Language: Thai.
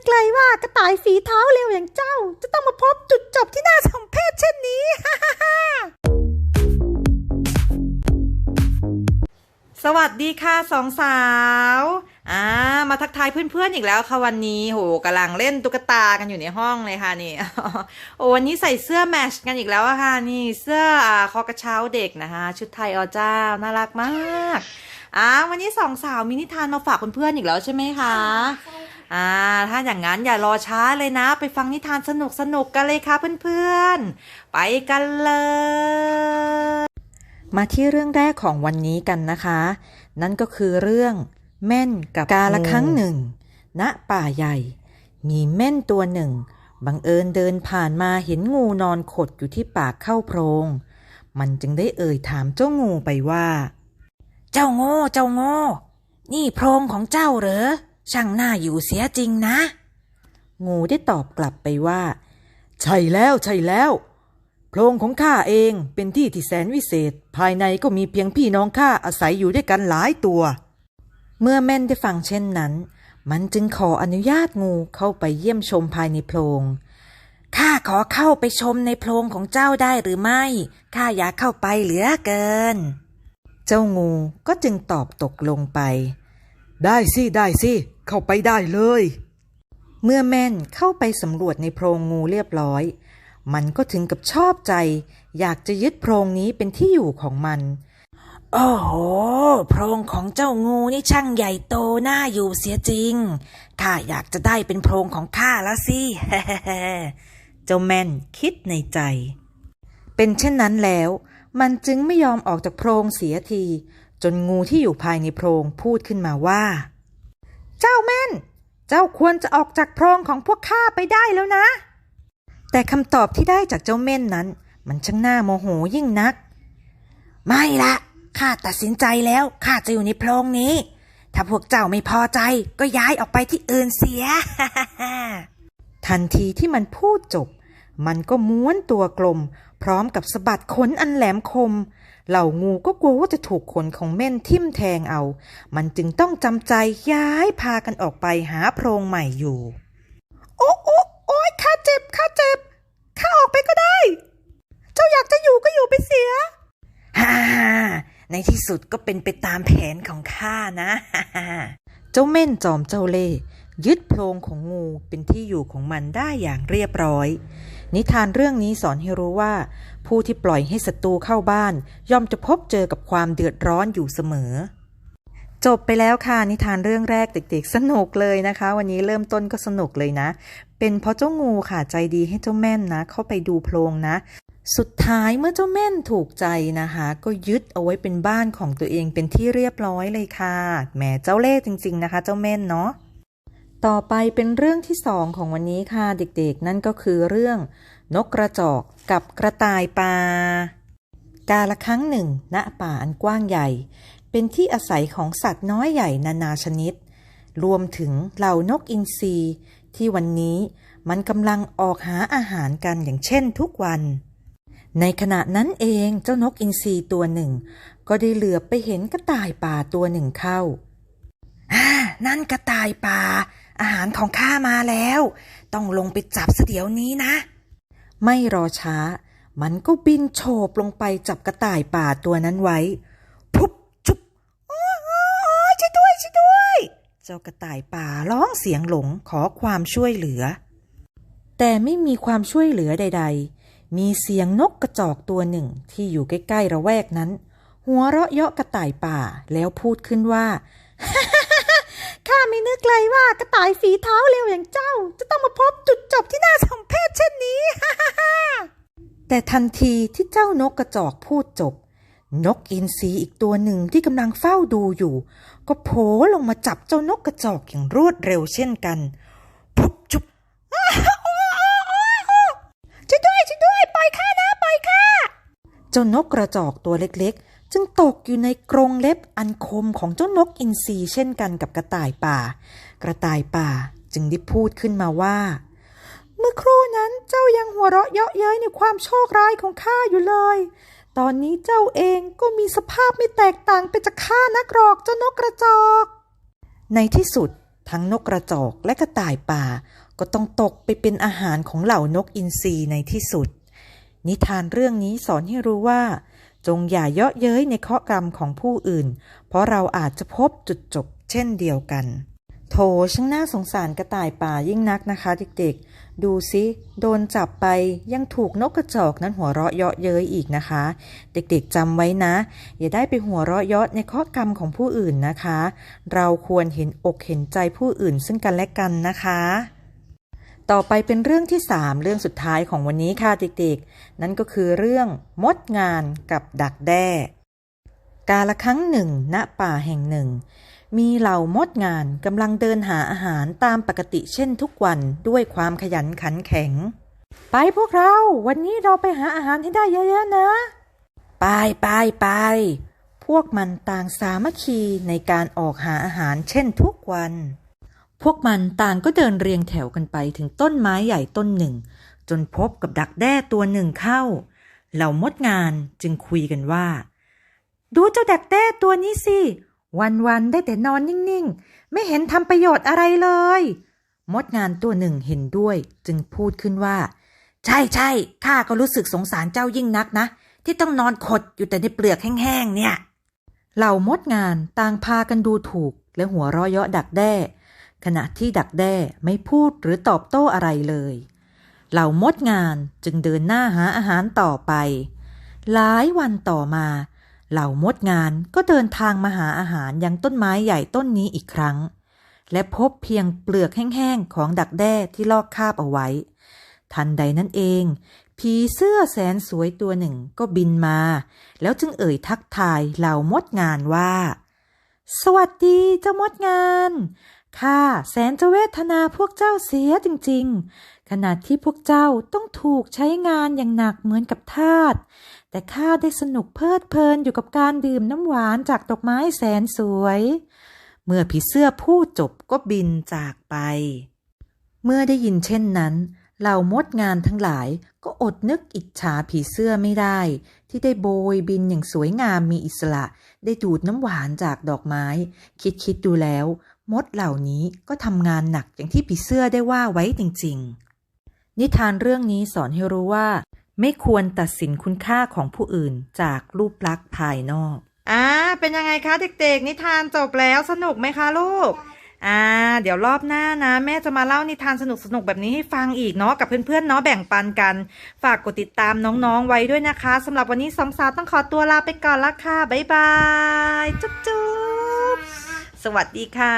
กเลยว่ากระต่ายฝีเท้าเร็วอย่างเจ้า จะต้องมาพบจุดจบที่น่าสมเพชเช่นนี้ สวัสดีค่ะสองสาวอ่ามาทักทายเพื่อนๆอีกแล้วค่ะวันนี้โหกำลังเล่นตุ๊กตากันอยู่ในห้องเลยค่ะนี่โอ้วันนี้ใส่เสื้อแมชกันอีกแล้วค่ะนี่เสื้ออ่าคอกระเช้าเด็กนะคะชุดไทยอเจ้าน่ารักมากอ่าวันนี้สองสาวมีนิทานมาฝากเพื่อนๆอีกแล้วใช่ไหมคะ อ่า ถ้าอย่างนั้นอย่ารอช้าเลยนะ ไปฟังนิทานสนุกสนุกๆกันเลยค่ะเพื่อนๆ ไปกันเลย มาที่เรื่องแรกของวันนี้กันนะคะ นั่นก็คือเรื่องแม่นกับกาละครั้งหนึ่ง ณ ป่าใหญ่ มีแม่นตัวหนึ่ง บังเอิญเดินผ่านมาเห็นงูนอนขดอยู่ที่ปากเข้าโพรง มันจึงได้เอ่ยถามเจ้างูไปว่า เจ้าโง่เจ้าโง่ นี่โพรงของเจ้าเหรอ ช่างน่าอยู่เสียจริงนะ งูได้ตอบกลับไปว่า ใช่แล้วใช่แล้วโพรงของข้าเองเป็นที่ที่แสนวิเศษ ภายในก็มีเพียงพี่น้องข้าอาศัยอยู่ด้วยกันหลายตัว เมื่อแม่นได้ฟังเช่นนั้น มันจึงขออนุญาตงูเข้าไปเยี่ยมชมภายในโพรงข้าขอเข้าไปชมในโพรงของเจ้าได้หรือไม่ข้าอยากเข้าไปเหลือเกิน เจ้างูก็จึงตอบตกลงไป ได้สิได้สิเข้าไปได้เลย เมื่อแม่นเข้าไปสำรวจในโพรงงูเรียบร้อย มันก็ถึงกับชอบใจ อยากจะยึดโพรงนี้เป็นที่อยู่ของมันโอ้โห โพรงของเจ้างูนี่ช่างใหญ่โตน่าอยู่เสียจริง ข้าอยากจะได้เป็นโพรงของข้าแล้วสิเจ้าแม่นคิดในใจ เป็นเช่นนั้นแล้ว มันจึงไม่ยอมออกจากโพรงเสียที จนงูที่อยู่ภายในโพรงพูดขึ้นมาว่า เจ้าแม่น เจ้าควรจะออกจากโพรงของพวกข้าไปได้แล้วนะ แต่คำตอบที่ได้จากเจ้าเม่นนั้น มันช่างน่าโมโหยิ่งนัก ไม่ละข้าตัดสินใจแล้วข้าจะอยู่ในโพรงนี้ ถ้าพวกเจ้าไม่พอใจก็ย้ายออกไปที่อื่นเสีย ทันทีที่มันพูดจบ มันก็ม้วนตัวกลม พร้อมกับสะบัดขนอันแหลมคม เหล่างูก็กลัวว่าจะถูกขนของเม่นทิ่มแทงเอา มันจึงต้องจำใจย้ายพากันออกไปหาโพรงใหม่อยู่ โอ้โอ้โอ้ยข้าเจ็บข้าเจ็บข้าออกไปก็ได้ เจ้าอยากจะอยู่ก็อยู่ไปเสียฮ่าในที่สุดก็เป็นไปตามแผนของข้านะ เจ้าเม่นจอมเจ้าเล่ห์ยึดโพรงของงูเป็นที่อยู่ของมันได้อย่างเรียบร้อย นิทานเรื่องนี้สอนให้รู้ว่า ผู้ที่ปล่อยให้ศัตรูเข้าบ้าน ย่อมจะพบเจอกับความเดือดร้อนอยู่เสมอ จบไปแล้วค่ะนิทานเรื่องแรกเด็กๆ สนุกเลยนะคะ วันนี้เริ่มต้นก็สนุกเลยนะ เป็นเพราะเจ้างูค่ะใจดีให้เจ้าแม่นนะ เข้าไปดูโพรงนะสุดท้ายเมื่อเจ้าแม่นถูกใจนะคะ ก็ยึดเอาไว้เป็นบ้านของตัวเองเป็นที่เรียบร้อยเลยค่ะแหมเจ้าเล่ห์จริง ๆนะคะ เจ้าแม่นเนาะ ต่อไปเป็นเรื่องที่สองของวันนี้ค่ะเด็กๆ นั่นก็คือเรื่อง นกกระจอกกับกระต่ายป่ากาละครั้งหนึ่ง ณป่าอันกว้างใหญ่ เป็นที่อาศัยของสัตว์น้อยใหญ่นานาชนิด รวมถึงเหล่านกอินทรีที่วันนี้มันกำลังออกหาอาหารกันอย่างเช่นทุกวัน ในขณะนั้นเองเจ้านกอินทรีตัวหนึ่ง ก็ได้เหลือบไปเห็นกระต่ายป่าตัวหนึ่งเข้าอ่านั่นกระต่ายป่า อาหารของข้ามาแล้ว ต้องลงไปจับเสเดี๋ยวนี้นะ ไม่รอช้า มันก็บินโฉบลงไปจับกระต่ายป่าตัวนั้นไว้ พุบชุบโอ้โอ้ยโอ้ยช่วยด้วยช่วยด้วย เจ้ากระต่ายป่าร้องเสียงหลงขอความช่วยเหลือ แต่ไม่มีความช่วยเหลือใด ๆ มีเสียงนกกระจอกตัวหนึ่งที่อยู่ใกล้ๆระแวกนั้น หัวเราะเยาะกระต่ายป่าแล้วพูดขึ้นว่าข้าไม่นึกเลยากระต่ายฝีเท้าเร็วอย่างเจ้า จะต้องมาพบจุดจบที่น่าสมเพชเช่นนี้แต่ทันทีที่เจ้านกกระจอกพูดจบ นกอินทรีอีกตัวหนึ่งที่กำลังเฝ้าดูอยู่ ก็โผล่ลงมาจับเจ้านกกระจอกอย่างรวดเร็วเช่นกันพุบชุบช่วยด้วยช่วยด้วยปล่อยข้านะปล่อยข้าเจ้านกกระจอกตัวเล็กๆ จึงตกอยู่ในกรงเล็บอันคมของเจ้านกอินทรีเช่นกันกับกระต่ายป่า กระต่ายป่าจึงได้พูดขึ้นมาว่า เมื่อครู่นั้นเจ้ายังหัวเราะเยาะเย้ยในความโชคร้ายของข้าอยู่เลย ตอนนี้เจ้าเองก็มีสภาพไม่แตกต่างไปจากข้านักหรอกเจ้านกกระจอก ในที่สุดทั้งนกกระจอกและกระต่ายป่า ก็ต้องตกไปเป็นอาหารของเหล่านกอินทรีในที่สุด นิทานเรื่องนี้สอนให้รู้ว่า จงอย่าเยาะเย้ยในเคาะกรรมของผู้อื่น เพราะเราอาจจะพบจุดจบเช่นเดียวกัน โถช่างน่าสงสารกระต่ายป่ายิ่งนักนะคะเด็กๆ ดูสิโดนจับไปยังถูกนกกระจอกนั้นหัวเราะเยาะเย้ยอีกนะคะ เด็กๆจำไว้นะ อย่าได้ไปหัวเราะเยาะในข้อกรรมของผู้อื่นนะคะ เราควรเห็นอกเห็นใจผู้อื่นซึ่งกันและกันนะคะ ต่อไปเป็นเรื่องที่ 3 เรื่องสุดท้ายของวันนี้ค่ะเด็กๆ นั่นก็คือเรื่องมดงานกับดักแด้ กาละครั้งหนึ่ง ณป่าแห่งหนึ่ง มีเหล่ามดงานกำลังเดินหาอาหารตามปกติเช่นทุกวันด้วยความขยันขันแข็ง ไปพวกเรา วันนี้เราไปหาอาหารให้ได้เยอะๆนะ ไปไปไปพวกมันต่างสามัคคีในการออกหาอาหารเช่นทุกวัน พวกมันต่างก็เดินเรียงแถวกันไปถึงต้นไม้ใหญ่ต้นหนึ่ง จนพบกับดักแด้ตัวหนึ่งเข้า เหล่ามดงานจึงคุยกันว่า ดูเจ้าดักแด้ตัวนี้สิ วันๆได้แต่นอนนิ่งๆ ไม่เห็นทำประโยชน์อะไรเลย มดงานตัวหนึ่งเห็นด้วย จึงพูดขึ้นว่า ใช่ใช่ข้าก็รู้สึกสงสารเจ้ายิ่งนักนะ ที่ต้องนอนขดอยู่แต่ในเปลือกแห้งๆเนี่ย เหล่ามดงานต่างพากันดูถูกและหัวเราะเยาะดักแด้ ขณะที่ดักแด้ไม่พูดหรือตอบโต้อะไรเลย เหล่ามดงานจึงเดินหน้าหาอาหารต่อไป หลายวันต่อมา เหล่ามดงานก็เดินทางมาหาอาหารยังต้นไม้ใหญ่ต้นนี้อีกครั้ง และพบเพียงเปลือกแห้งๆของดักแด้ที่ลอกคาบเอาไว้ ทันใดนั้นเองผีเสื้อแสนสวยตัวหนึ่งก็บินมา แล้วจึงเอ่ยทักทายเหล่ามดงานว่า สวัสดีเจ้ามดงาน ข้าแสนจะเวทนาพวกเจ้าเสียจริงๆ ขณะที่พวกเจ้าต้องถูกใช้งานอย่างหนักเหมือนกับทาส แต่ข้าได้สนุกเพลิดเพลินอยู่กับการดื่มน้ำหวานจากดอกไม้แสนสวย เมื่อผีเสื้อพูดจบก็บินจากไป เมื่อได้ยินเช่นนั้น เหล่ามดงานทั้งหลายก็อดนึกอิจฉาผีเสื้อไม่ได้ ที่ได้โบยบินอย่างสวยงามมีอิสระ ได้ดูดน้ำหวานจากดอกไม้ คิดคิดดูแล้ว มดเหล่านี้ก็ทำงานหนักอย่างที่ผีเสื้อได้ว่าไว้จริง ๆ นิทานเรื่องนี้สอนให้รู้ว่า ไม่ควรตัดสินคุณค่าของผู้อื่นจากรูปลักษณ์ภายนอกอ่าเป็นยังไงคะเด็กๆ นิทานจบแล้วสนุกไหมคะลูกอ่าเดี๋ยวรอบหน้านะ แม่จะมาเล่านิทานสนุกๆแบบนี้ให้ฟังอีกเนาะกับเพื่อนๆเนาะแบ่งปันกัน ฝากกดติดตามน้องๆไว้ด้วยนะคะสำหรับวันนี้สองสาวต้องขอตัวลาไปก่อนละค่ะ บ๊ายบาย จุ๊บ สวัสดีค่ะ